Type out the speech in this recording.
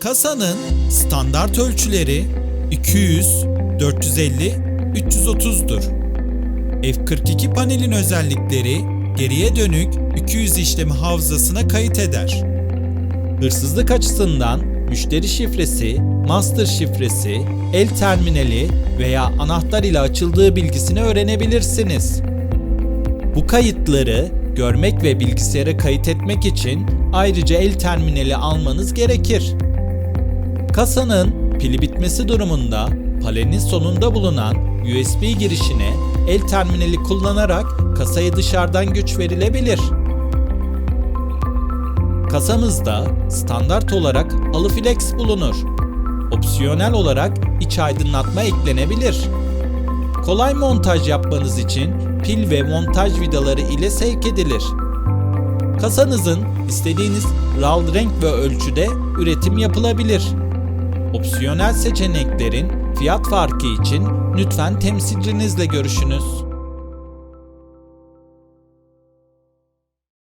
Kasanın standart ölçüleri 200, 450, 330'dur. F42 panelin özellikleri geriye dönük 200 işlemi hafızasına kayıt eder. Hırsızlık açısından müşteri şifresi, master şifresi, el terminali veya anahtar ile açıldığı bilgisini öğrenebilirsiniz. Bu kayıtları görmek ve bilgisayara kayıt etmek için ayrıca el terminali almanız gerekir. Kasanın pili bitmesi durumunda palenin sonunda bulunan USB girişine el terminali kullanarak kasaya dışarıdan güç verilebilir. Kasamızda standart olarak Aluflex bulunur. Opsiyonel olarak iç aydınlatma eklenebilir. Kolay montaj yapmanız için pil ve montaj vidaları ile sevk edilir. Kasanızın istediğiniz RAL renk ve ölçüde üretim yapılabilir. Opsiyonel seçeneklerin fiyat farkı için lütfen temsilcinizle görüşünüz.